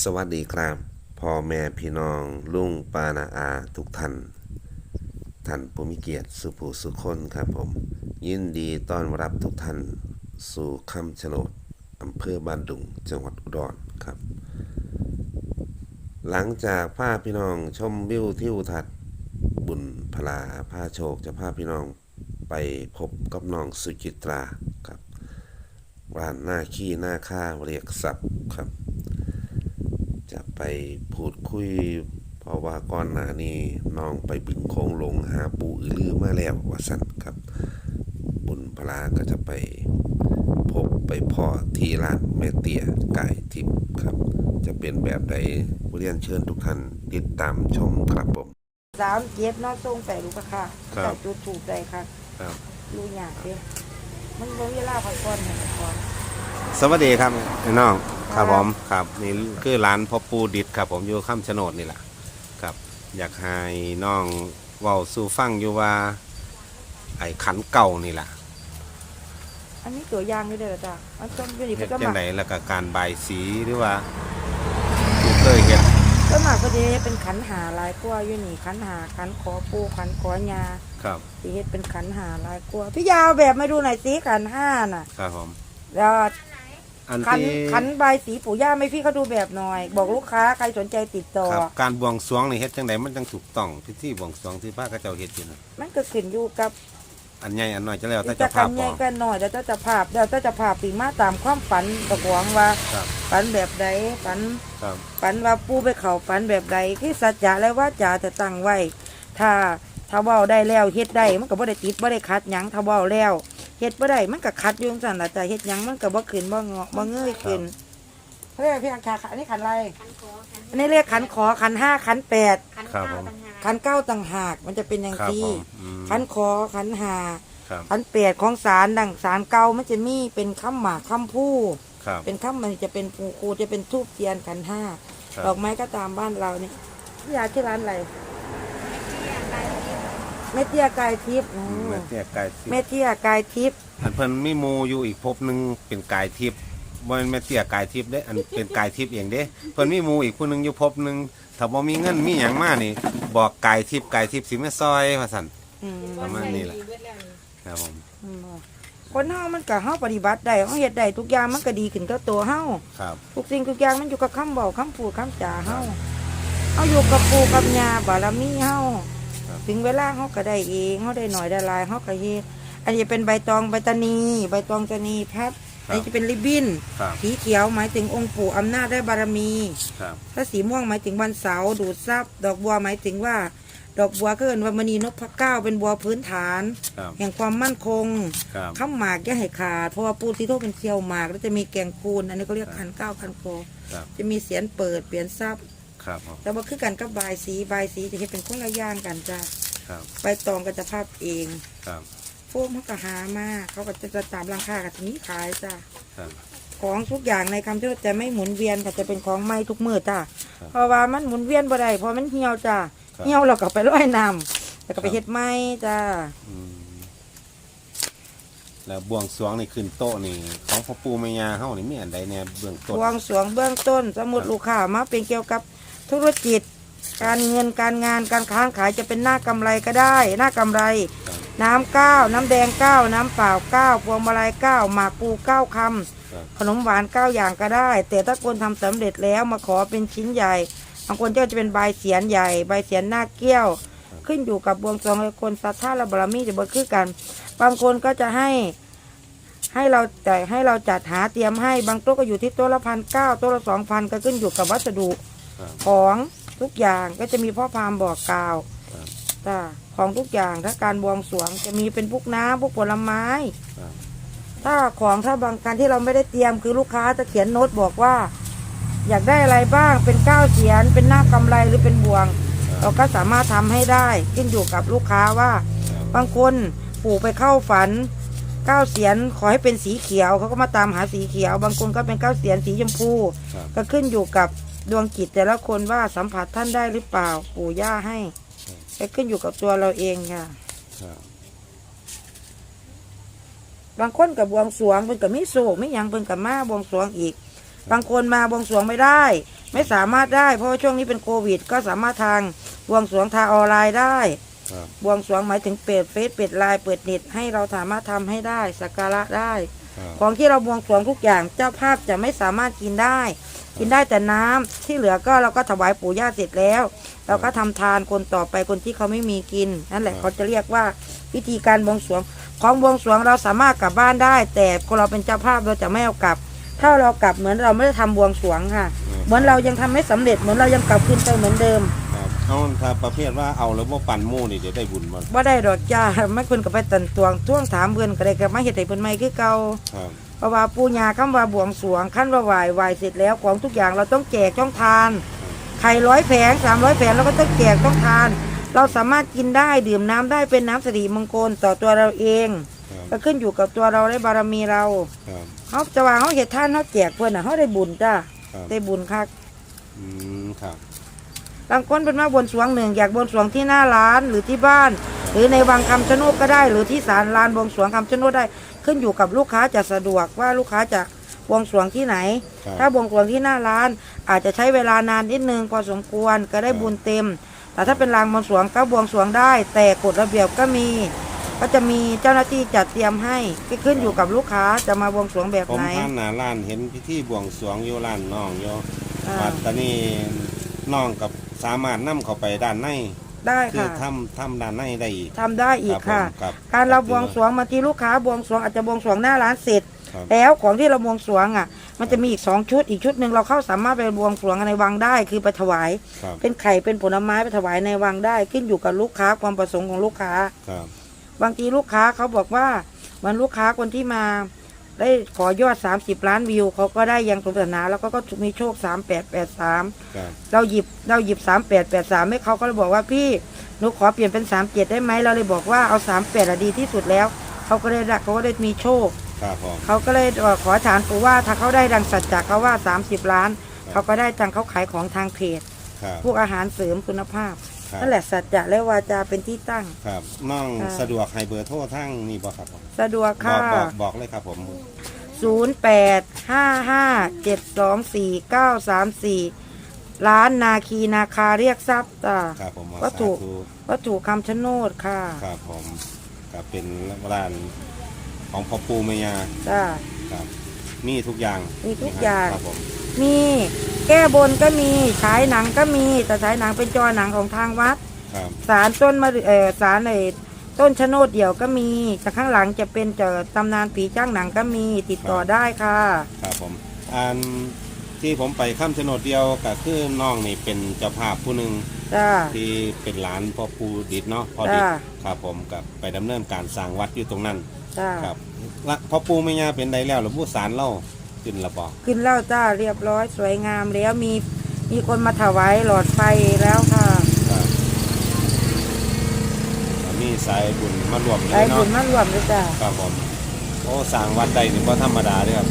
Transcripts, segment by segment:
สวัสดีครับพ่อแม่พี่น้องลุงปานาอาทุกท่านท่านผู้มีเกียรติสุภูสุคนครับผม ยินดีต้อนรับทุกท่านสู่คำชะโนดอำเภอบ้านดุงจังหวัดอุดรครับ หลังจากพาพี่น้องชมวิวทิวทัศน์บุญพลาพาโชคจะพาพี่น้องไปพบกับน้องสุจิตราครับร้านหน้าขี้หน้าค่าเรียกศัพท์ครับ จะไปพูดคุย เพราะว่าก่อนหน้านี้น้องไปบึงโคงลงหาปูอือลือมาแล้วว่าสั่นครับ บุญพลาก็จะไปพบไปพ่อที่ร้านแม่เตี้ยไก่ทิพย์ครับ จะเป็นแบบใดเรียนเชิญทุกท่านติดตามชมครับผมสามเจ็บเนอกทรงใส่ลูกค่ะครับใส่จุดถูกใจค่ะครับรู้ยากเด้มันบ่มีเวลาพักผ่อนให้พักผ่อนสวัสดีครับพี่น้อง คครัรับบผมครับนี่คือร้านพ่อปูดิดครับ ผมอยู่ข้ามโฉนดนี่แหละครับ อยากให้น้องเว้าสู่ฟังอยู่ว่า ไอ้ขันเก่านี่แหละอันนี้ตัวอย่างนี่เด้อจ้ะมันต้องอยู่นี่เฮ็เพิ่ดนก็จัมางไดแล้วก็การบายสีหรือว่าผู้เคยเฮ็ดก็มาก็สิเป็นขันหาหลายกว่าอยู่นี่ขันหาขันขอปูขันขอยาครับสิเฮ็ดเป็นขันหาหลายกว่าพี่ยาวแบบมาดูหน่อยสิขันห้าน่ะ ครับผม แล้ว อันขันที่ขันใบายสีปู่ย่าไม่พี่เขาดูแบบหน่อย บอกลูกค้าใครสนใจติดต่อ ครับการบวงสรวงนี่เฮ็ดจังไดมันจังถูกต้องพิธีบวงสรวงที่พระเขาเจ้าเฮ็ดอยู่นะมันก็ขึ้นอยู่กับอันใหญ่อันน้อยจะแล้วแต่จะเจะภากัพนบใหอญ่กกันหน่อยเดี๋ยวเจ้าจะภาพเดี๋ยวเจ้าจะภาพปีมาตามความฝันตะหวงว่าครับ ฝันแบบใดฝัน ครับ ฝันว่าปูไปเขาฝันแบบใดคือสัจจะและว่าจะจะตั้งไว้ ถ้าถ้าเว้าได้แล้วเฮ็ดได้มันก็บ่ได้ติดบ่ได้ขัดหยังถ้าเว้าแล้ว เฮ็ดบ่ได้มันก็ขัดอยู่จังซั่นล่ะจ้ะเฮ็ดหยังมันก็บ่ขึ้นบ่งอบ่เงยขึ้นเขาเรียกพี่อาคาอันนี้ขันอะไรขันขอขันอันนี้เรียกขันขอขันห้าขันแปดขันครับเก้าผม ต่างหากขันเก้าต่างหากมันจะเป็นอย่างครับที่ผมอืมขันขอขันห้าครับขันแปดของศาลดังศาลเก่ามันจะมีเป็นคำหมากคำพูดครับ เป็นข้ามมันจะเป็นปูคูจะเป็นทูบเทียนขันห้าครับ ดอกไม้ก็ตามบ้านเราเนี่ยพี่ยาที่ร้านอะไร แม่เตี้ยกายทิพย์อืมแม่เตี้ยไก่สิแม่เตี้ยกายทิพย์อันเพิ่นมีหมูอยู่อีกภพหนึงเป็นกายทิพย์บ่แม่นแม่เตี้ยกายทิพย์เด้อันเป็นกายทิพย์เองเด้เพิ่นมีหมูอีกผู้หนึงอยู่ภพหนึงถ้าบ่มีเงินมีหยังมานี่ บอกกายทิพย์กายทิพย์สิมาซอยว่าซั่น อืมประมาณนี้แหละ ครับผมอืมคนเฮามันก็เฮาปฏิบัติได้เฮาเฮ็ดได้ทุกอย่างมันก็ดีขึ้นกับตัวเฮาครับทุกสิ่งทุกอย่างมันอยู่กับคำบอกคำพูดคำจาเฮาเฮาอยู่กับปู่กับย่าบารมีเฮาครับ ถึงเวลาเฮาก็ได้เองเฮาได้หน่อยได้หลายเฮาก็เฮ็ดอันนี้เป็นใบตองใบตานีใบตองตานีพัดคอันรับนี้จะเป็นริบบิ้นครับสีเขียวหมายถึงองค์ปู่อำนาจและบารมี ครับถ้าสีม่วงหมายถึงวันเสาร์ดูดซับดอกบัวหมายถึงว่า ดอกบัวก็เอินว่ามณีนพเก้าเป็นบัวพื้นฐาน ครับแห่งความมั่นคงครับ ข้ามหมากอย่าให้ขาดเพราะว่าปูที่โทเป็นเคียวหมากแล้วจะมีแกงคูนอันนี้ก็เรียกคันเก้าคันโคครับ จะมีเสียนเปิดเปลี่ยนซับ ครับผมแต่ว่าคือกันกับบายสีบายสีจะเห็นเป็นคนละอย่างกันจ้ะครับใบตองก็จะภาพเองครับโฟมเขาก็หามาเขาก็จะจะตามราคากับทีนี้ขายจ้ะครับ ของทุกอย่างในคำชะโนดจะไม่หมุนเวียนค่ะจะเป็นของใหม่ทุกมือจ้ะครับ เพราะว่ามันหมุนเวียนบ่ได้เพราะมันเหี่ยวจ้ะครับเหี่ยวเราก็ไปร้อยน้ำแล้วก็ไปครับเฮ็ดใหม่จ้ะอืมแล้วบวงสรวงนี่ขึ้นโต๊ะนี่ ของพ่อปู่แม่ย่าเฮานี่มีอันใดแน่เบื้องต้น บวงสรวงเบื้องต้น สมมุติครับ ลูกค้ามาเป็นเกี่ยวกับ ธุรกิจ การเงินการงานการค้าขายจะเป็นหน้ากำไรก็ได้ หน้ากำไรครับน้ำเก้าน้ำแดงเก้าน้ำเปล่าเก้าพวงมาลัยเก้าหมากปูเก้าคำครับขนมหวานเก้าอย่างก็ได้ แต่ถ้าคนทำสำเร็จแล้วมาขอเป็นชิ้นใหญ่บางคนก็จะเป็นใบเสียนใหญ่ ใบเสียนหน้าเกี้ยว ขึ้นอยู่กับบวงสรวงให้คนศรัทธาและบารมีจะบ่คือกัน บางคนก็จะให้ให้เราแต่ให้เราจัดหาเตรียมให้บางโต๊ะก็อยู่ที่โต๊ะละพันเก้าโต๊ะละสองพันก็ขึ้นอยู่กับวัสดุ ครับของทุกอย่างก็จะมีพ่อพราหมณ์บอกกล่าวครับ จ้าของทุกอย่างถ้าการบวงสรวงจะมีเป็นพวกน้ำพวกผลไม้ ครับถ้าของถ้าบางการที่เราไม่ได้เตรียมคือลูกค้าจะเขียนโน้ตบอกว่า อยากได้อะไรบ้างเป็นเก้าเสียน เป็นหน้ากำไรหรือเป็นบวง เราก็สามารถทำให้ได้ขึ้นอยู่กับลูกค้าว่าบางคนปู่ไปเข้าฝันเก้าเสียนขอให้เป็นสีเขียวเขาก็มาตามหาสีเขียว บางคนก็เป็นเก้าเสียนสีชมพู ครับ ก็ขึ้นอยู่กับ ดวงจิตแต่ละคนว่าสัมผัสท่านได้หรือเปล่าปู่ย่าให้ก็ขึ้นอยู่กับตัวเราเองค่ะ ครับ บางคนกับบวงสรวงเพิ่นกับมิโศกไม่ยังเพิ่นกับมาบวงสรวงอีก บางคนมาบวงสรวงไม่ได้ ไม่สามารถได้ เพราะว่าช่วงนี้เป็นโควิด ก็สามารถทางบวงสรวงทางออนไลน์ได้ ครับ บวงสรวงหมายถึงเปิดเฟซเปิดไลน์เปิดเน็ตให้เราสามารถทำให้ได้สักการะได้ ครับ ของที่เราบวงสรวงทุกอย่างเจ้าภาพจะไม่สามารถกินได้ กินได้แต่น้ำที่เหลือก็เราก็ถวายปู่ย่าเสร็จแล้ว เราก็ทำทานคนต่อไปคนที่เขาไม่มีกินนั่นแหละเขาจะเรียกว่าวิธีการบวงสรวงของบวงสรวงเราสามารถกลับบ้านได้ แต่คนเราเป็นเจ้าภาพเราจะไม่เอากลับ ถ้าเรากลับเหมือนเราไม่ได้ทำบวงสรวงค่ะ เหมือนเรายังทำไม่สำเร็จเหมือนเรายังกลับคืนไปเหมือนเดิมครับเอาถ้าประเภทว่าเอาแล้วบ่ปั่นหมู่นี่เดี๋ยวได้บุญบ่ว่าได้ดอกจ้าไม่ควรกับไปตันตวงท่วงถามเพื่อนก็ได้กับมาเห็ดให้เพื่อนใหม่คือเก่าครับเพ ราะว่าปูญาคำว่าบวงสรวงขั้นว่าไหวไหวเสร็จแล้วของทุกอย่างเราต้องแจกต้องทานไข่ร้อยแผงสามร้อยแผงเราก็ต้องแจกต้องทาน เราสามารถกินได้ดื่มน้ำได้เป็นน้ำสิริมงคลต่อตัวเราเองครับก็ขึ้นอยู่กับตัวเราและบารมีเราครับเขาจะว่าเขาเห็ดท่านเขาแจกเพื่อนอะเขาได้บุญจ้าครับได้บุญคักอืมครับบางคนเป็นมาบวงสรวงหนึ่งอยากบวงสรวงที่หน้าร้านหรือที่บ้าน หรือในวังคำชะโนดก็ได้ หรือที่ศาลลานบวงสรวงคำชะโนดได้ ขึ้นอยู่กับลูกค้าจะสะดวกว่าลูกค้าจะบวงสรวงที่ไหน ครับถ้าบวงสรวงที่หน้าร้าน อาจจะใช้เวลานานนิดนึงพอสมควรก็ได้บุญเต็ม แต่ถ้าเป็นลานบวงสรวงก็บวงสรวงได้ แต่กฎระเบียบก็มี ก็จะมีเจ้าหน้าที่จัดเตรียมให้ก็ขึ้นอยู่กับลูกค้าจะมาบวงสรวงแบบผมไหน ผ่านหน้าร้านเห็นพิธีบวงสรวงอยู่ร้านน้องอยู่อ่า บัดตอนนี้น้องกับสามารถนํเข้าไปด้านใน ได้คือค่ะทำทำด้านในได้อีก ทำได้อีกค่ะรับผมครับ การเราบวงสรวงบางทีลูกค้าบวงสรวงอาจจะบวงสรวงหน้าร้านเสร็จ ครับ แล้วของที่เราบวงสรวงอะ มันจะมีอีกสองชุดอีกชุดหนึ่งเราเข้าสามารถไปบวงสรวงในวังได้ คือไปถวาย ครับเป็นไข่เป็นผลไม้ไปถวายในวังได้ ขึ้นอยู่กับลูกค้าความประสงค์ของลูกค้า ครับ บางทีลูกค้าเขาบอกว่าเหมันลูกค้าคนที่มา ได้ขอยอด 30 ล้านวิวเขาก็ได้อยังสมปรารถนาแล้วก็ก็มีโชค3883ครับเราหยิบเราหยิบ 3883ให้เขาก็เลยบอกว่าพี่หนูขอเปลี่ยนเป็น 37 ได้ไหมเราเลยบอกว่าเอา 38อะดีที่สุดแล้ว เขาก็ได้ได้เขาก็ได้มีโชค ครับผม เขาก็เลยเอ่อขอฐานปู่ว่าถ้าเขาได้ดังสัจจะเขาว่า 30 ล้านเขาก็ได้จังเขาขายของทางเพจครับ พวกอาหารเสริมคุณภาพ ครับ นั่นแหละสัจจะและวาจาเป็นที่ตั้ง ครับน้องค่ะ สะดวกให้เบอร์โทรทั้งนี่บ่ครับผมสะดวกบค่ะอกบอกบอกเลยครับผม 0 8 5 5 7 2 4 9 3 4 ร้านนาคีนาคาเรียกทรัพย์จ้ะ ครับผมวัตถุ สาธุวัตถุคำชะโนดค่ะครับผมครับเป็นร้านของพ่อปูเมียาจ้ะ ครับมีทุกอย่างมีทุกอย่าง ครับผม มีแก้บนก็มีฉายหนังก็มี แต่ฉายหนังเป็นจอหนังของทางวัดครับสารต้นมะเอ่อสารในต้นชะโนดเดี่ยวก็มีแต่ข้างหลังจะเป็นเจอตำนานผีจ้างหนังก็มีติดต่อได้ค่ะ ครับผมอันที่ผมไปข้ามชะโนดเดียวก็คือน้องนี่เป็นเจ้าภาพผู้หนึ่งจ้า ที่เป็นหลานพ่อปูดิดเนาะพ่อดิดจ้าครับผมกับไปดำเนินการสร้างวัดอยู่ตรงนั้น จ้า ครับละพ่อปูเมียาเป็นใดแล้วหรือผู้สารเล่า ขึ้นละบอกขึ้นเหล่าจ้าเรียบร้อยสวยงามแล้วมีมีคนมาถวายหลอดไฟแล้วค่ะครับมีสายบุญมารวมอยู่ได้เนาะบุญมารวมเลยจ้า ครับผมโอ้สร้างวัดใดนี่ก็ธรรมดาเด้อครับ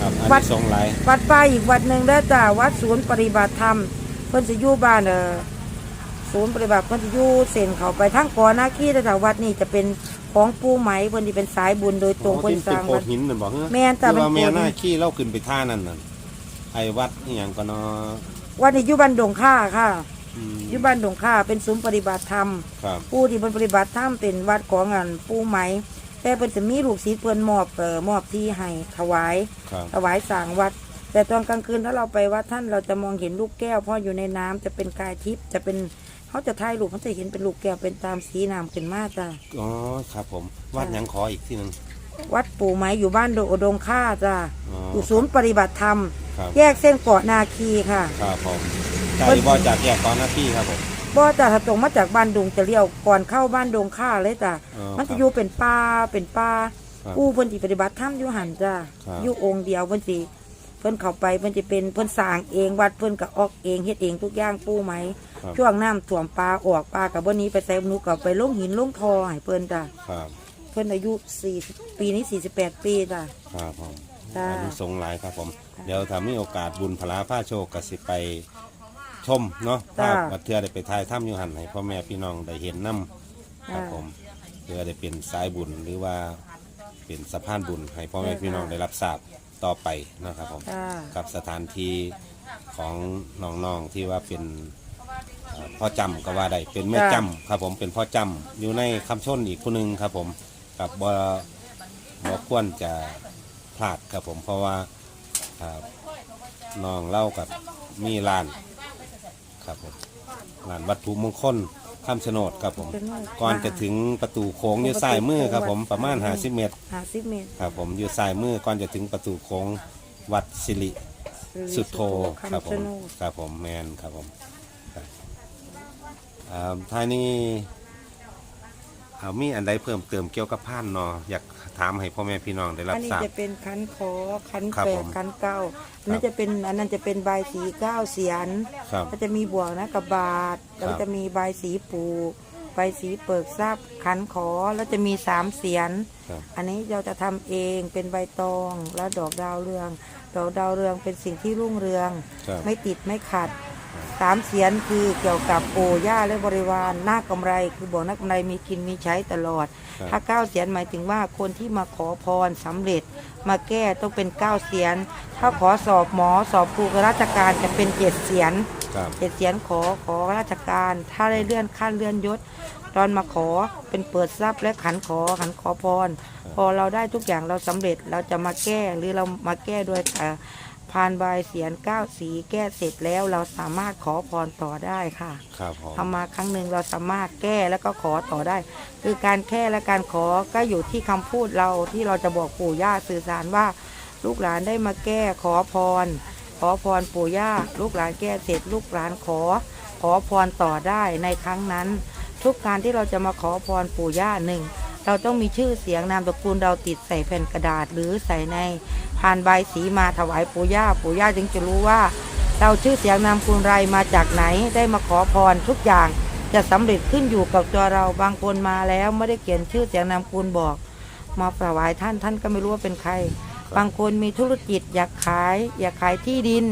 ครับอันวัด นี้สงส์หลายวัดป้าอีกวัดหนึ่งได้อจ้าวัดศูนย์ปฏิบัติธรรม เพิ่นจะอยู่บ้านเออศูนย์ปฏิบัติเพิ่นจะอยู่เส้นเขาไปทั้งก่อนหน้าขี้แต่ถ้าวัดนี่จะเป็น ของปูไหมเพิ่นที่เป็นสายบุญโดยตรงโอ้เพิ่นที่สเป็นร้างโขวัดดหินนั่นบอกเฮ้แม่นจ้ะคือว่าเป็นโขดแม่หน้าขี้เล่าขึ้นไปท่านั่นน่ะไอ้วัดอหย่างก็เนาะวัดนี้อยู่บ้านดงค่าค่ะอืมอยู่บ้านดงค่าเป็นศูนย์ปฏิบัติธรรม ครับ ผู้ที่เพิ่นปฏิบัติธรรมเป็นวัดของอันปูไหม แต่เพิ่นจะมีลูกศิษย์เพิ่นมอบเอ่อมอบที่ให้ถวาย ครับถวายสร้างวัด แต่ตอนกลางคืนถ้าเราไปวัดท่านเราจะมองเห็นลูกแก้วเพราะอยู่ในน้ำจะเป็นกายทิพย์จะเป็น เขาจะถ่ายรูปเขาจะเห็นเป็นลูกแก้วเป็นตามสีน้ำขึ้นมาจ้ะอ๋อครับผมวัดหยังขออีกที่หนึงวัดปู่ไหมอยู่บ้านโดดงค่าจ้ะอ๋ออยู่ศูนย์ปฏิบัติธรรม ครับ แยกเส้นเกาะนาคีค่ะ ครับผมไก่บ่จากแยกตอนหน้าที่ครับผม บ่จะถ้าตรงมาจากบ้านดงจะเลี้ยวก่อนเข้าบ้านดงค่าเลยจ้ะอ๋อมันจะครับอยู่เป็นป่าเป็นป่าครับผู้เพิ่นสิปฏิบัติธรรมอยู่หันจ้ะครับ อยู่องค์เดียวเพิ่นสิเพิ่นเข้าไปเพิ่นจะเป็นเพิ่นสร้างเองวัดเพิ่นก็ออกเองเฮ็ดเองทุกอย่างปูไหม ครับ ช่วงน้ำท่วมปลาออกปลากับวันนี้ไปใส่หนูกับไปลงหินลงทอให้เพิ่นจ้ะครับเพิ่นอายุ40ปีนี้ 48 ปีจ้ะ ครับผมจ้า อันนี้สงส์หลายครับผม เดี๋ยวถ้ามีโอกาสบุญพลาผ้าโชคก็สิไปชมเนาะภาพบัดเทือได้ไปถ่ายถ้ำอยู่หันให้พ่อแม่พี่น้องได้เห็นน้ำครับผมเพื่อได้เป็นสายบุญหรือว่าเป็นสะพานบุญให้พ่อแม่พี่น้องได้รับทราบ ต่อไปนะครับผมจ้ากับสถานที่ของน้องๆที่ว่าเป็นเอ่อพ่อจำก็ว่าได้เป็นแม่จำครับผมเป็นพ่อจำอยู่ในคำชนอีกคนหนึ่งครับผมกับบ่บ่ควรจะพลาดครับผมเพราะว่าอ่าน้องเล่ากับมีร้านครับผมร้านวัตถุมงคล คำชะโนดครับผม ก่อนจะถึงประตูโค้งอยู่ซ้ายมือครับผมประมาณ50เมตรหาสิบเมตรครับผมอยู่ซ้ายมือก่อนจะถึงประตูโค้งวัดสิริสุดโทครับผม คำชะโนด ครับผมแมนครับผมครับอ่าท้ายนี้ เอามีอันใดเพิ่มเติมเกี่ยวกับผ่านเนาะอยากถามให้พ่อแม่พี่น้องได้รัอับนนี้ทราบ จะเป็นคันคอคันครับแปผดมคันเก้าอันนั้นจะเป็นอันนั้นจะเป็นใบายสีเก้าเสียนครับก็จะมีบวกนะกับบาทแล้วก็จะมีใบายสีปูใบายสีเปิกทรัพย์ขันขอแล้วจะมีสามเสียน ครับ อันนี้เราจะทำเองเป็นใบตองแล้วดอกดาวเรือง ดอกดาวเรืองเป็นสิ่งที่รุ่งเรือง ครับ ไม่ติดไม่ขัด สามเสียนคือเกี่ยวกับโอย่าและบริวารหน้ากำไร คือบอกหน้ากำไรมีกินมีใช้ตลอด ครับ ถ้าเก้าเสียนหมายถึงว่าคนที่มาขอพรสำเร็จ มาแก้ต้องเป็นเก้าเสียน ถ้าขอสอบหมอสอบครูราชการจะเป็นเจ็ดเสียน ครับ เจ็ดเสียนขอขอราชการ ถ้าได้เลื่อนขั้นเลื่อนยศ ตอนมาขอเป็นเปิดทรัพย์และขันขอขันขอพร พอเราได้ทุกอย่างเราสำเร็จเราจะมาแก้หรือเรามาแก้ด้วยเอ่อ พานบายเสียนเก้าสีแก้เสร็จแล้วเราสามารถขอพรต่อได้ค่ะครับผมทำมาครั้งหนึ่งเราสามารถแก้แล้วก็ขอต่อได้ คือการแก้และการขอก็อยู่ที่คำพูดเราที่เราจะบอกปู่ย่าสื่อสารว่า ลูกหลานได้มาแก้ขอพร ขอพรปู่ย่าลูกหลานแก้เสร็จ ลูกหลานขอ ขอพรต่อได้ในครั้งนั้น ทุกการที่เราจะมาขอพรปู่ย่าหนึ่งเราต้องมีชื่อเสียงนามตระกูลเราติดใส่แผ่นกระดาษหรือใส่ในพานใบายสีมาถวายปู่ย่าปู่ย่าจึงจะรู้ว่า เราชื่อเสียงนามคุณไรมาจากไหนได้มาขอพรทุกอย่างจะสำเร็จขึ้นอยู่กับตัวเราบางคนมาแล้วไม่ได้เขียนชื่อเสียงนามคุณบอก มาถวายท่านท่านก็ไม่รู้ว่าเป็นใคร บางคนมีธุรกิจอยากขาย อยากขายที่ดิน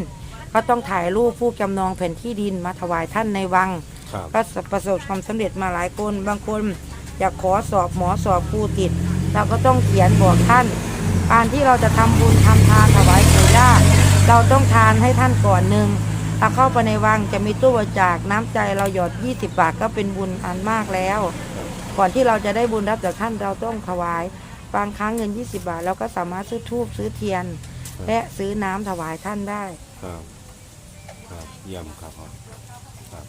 ก็ต้องถ่ายรูปผู้จำนองแผ่นที่ดินมาถวายท่านในวังครับก็ประสบความสำเร็จมาหลายคน บางคนอยากขอสอบหมอสอบครูติด เราก็ต้องเขียนบอกท่าน การที่เราจะทำบุญทำทานถวายปู่ย่าเราต้องทานให้ท่านก่อนหนึ่งถ้าเข้าไปในวังจะมีตู้บริจาคน้ำใจเราหยอด 20 บาทก็เป็นบุญอันมากแล้ว ก่อนที่เราจะได้บุญรับจากท่านเราต้องถวาย บางครั้งเงิน 20 บาทเราก็สามารถซื้อทูบซื้อเทียน และซื้อน้ำถวายท่านได้ครับครับเยี่ยมครับผมครับ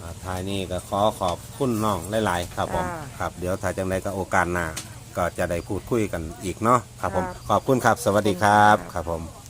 อ่าท้ายนี้ก็ขอขอบคุณน้องหลาย ๆ ครับผมจ้าครับ เดี๋ยวถ้าจังใดก็โอกาสหน้า ก็จะได้พูดคุยกันอีกเนาะครับผมครับขอบคุณครับ สวัสดีครับขอบคุณคค่ะรับผม